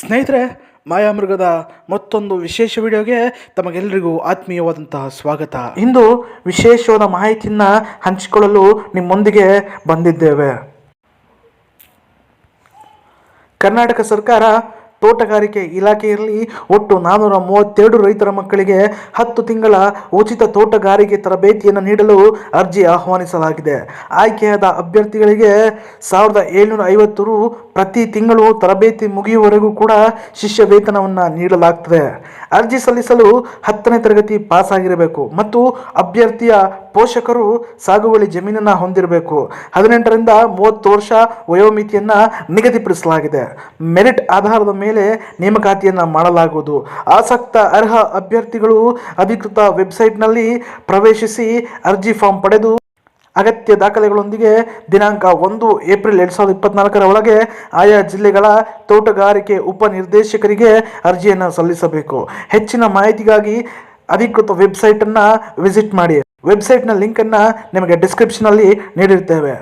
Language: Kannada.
ಸ್ನೇಹಿತರೆ, ಮಾಯಾಮೃಗದ ಮತ್ತೊಂದು ವಿಶೇಷ ವಿಡಿಯೋಗೆ ತಮಗೆಲ್ಲರಿಗೂ ಆತ್ಮೀಯವಾದಂತಹ ಸ್ವಾಗತ. ಇಂದು ವಿಶೇಷವಾದ ಮಾಹಿತಿಯನ್ನು ಹಂಚಿಕೊಳ್ಳಲು ನಿಮ್ಮೊಂದಿಗೆ ಬಂದಿದ್ದೇವೆ. ಕರ್ನಾಟಕ ಸರ್ಕಾರ ತೋಟಗಾರಿಕೆ ಇಲಾಖೆಯಲ್ಲಿ ಒಟ್ಟು ನಾನ್ನೂರ ಮೂವತ್ತೆರಡು ರೈತರ ಮಕ್ಕಳಿಗೆ ಹತ್ತು ತಿಂಗಳ ಉಚಿತ ತೋಟಗಾರಿಕೆ ತರಬೇತಿಯನ್ನು ನೀಡಲು ಅರ್ಜಿ ಆಹ್ವಾನಿಸಲಾಗಿದೆ. ಆಯ್ಕೆಯಾದ ಅಭ್ಯರ್ಥಿಗಳಿಗೆ ಸಾವಿರದ ಏಳ್ನೂರ ಐವತ್ತು ರು ಪ್ರತಿ ತಿಂಗಳು ತರಬೇತಿ ಮುಗಿಯುವವರೆಗೂ ಕೂಡ ಶಿಷ್ಯ ವೇತನವನ್ನು ನೀಡಲಾಗ್ತದೆ. ಅರ್ಜಿ ಸಲ್ಲಿಸಲು ಹತ್ತನೇ ತರಗತಿ ಪಾಸ್ ಆಗಿರಬೇಕು ಮತ್ತು ಅಭ್ಯರ್ಥಿಯ ಪೋಷಕರು ಸಾಗುವಳಿ ಜಮೀನನ್ನು ಹೊಂದಿರಬೇಕು. ಹದಿನೆಂಟರಿಂದ ಮೂವತ್ತು ವರ್ಷ ವಯೋಮಿತಿಯನ್ನು ನಿಗದಿಪಡಿಸಲಾಗಿದೆ. ಮೆರಿಟ್ ಆಧಾರದ ಮೇಲೆ ನೇಮಕಾತಿಯನ್ನು ಮಾಡಲಾಗುವುದು. ಆಸಕ್ತ, ಅರ್ಹ ಅಭ್ಯರ್ಥಿಗಳು ಅಧಿಕೃತ ವೆಬ್ಸೈಟ್ನಲ್ಲಿ ಪ್ರವೇಶಿಸಿ ಅರ್ಜಿ ಫಾರ್ಮ್ ಪಡೆದು ಅಗತ್ಯ ದಾಖಲೆಗಳೊಂದಿಗೆ ದಿನಾಂಕ ಒಂದು ಏಪ್ರಿಲ್ ಎರಡು ಸಾವಿರದ ಇಪ್ಪತ್ನಾಲ್ಕರ ಒಳಗೆ ಆಯಾ ಜಿಲ್ಲೆಗಳ ತೋಟಗಾರಿಕೆ ಉಪನಿರ್ದೇಶಕರಿಗೆ ಅರ್ಜಿಯನ್ನು ಸಲ್ಲಿಸಬೇಕು. ಹೆಚ್ಚಿನ ಮಾಹಿತಿಗಾಗಿ ಅಧಿಕೃತ ವೆಬ್ಸೈಟನ್ನು ವಿಸಿಟ್ ಮಾಡಿ. ವೆಬ್ಸೈಟ್ನ ಲಿಂಕನ್ನು ನಿಮಗೆ ಡಿಸ್ಕ್ರಿಪ್ಷನಲ್ಲಿ ನೀಡಿರ್ತೇವೆ.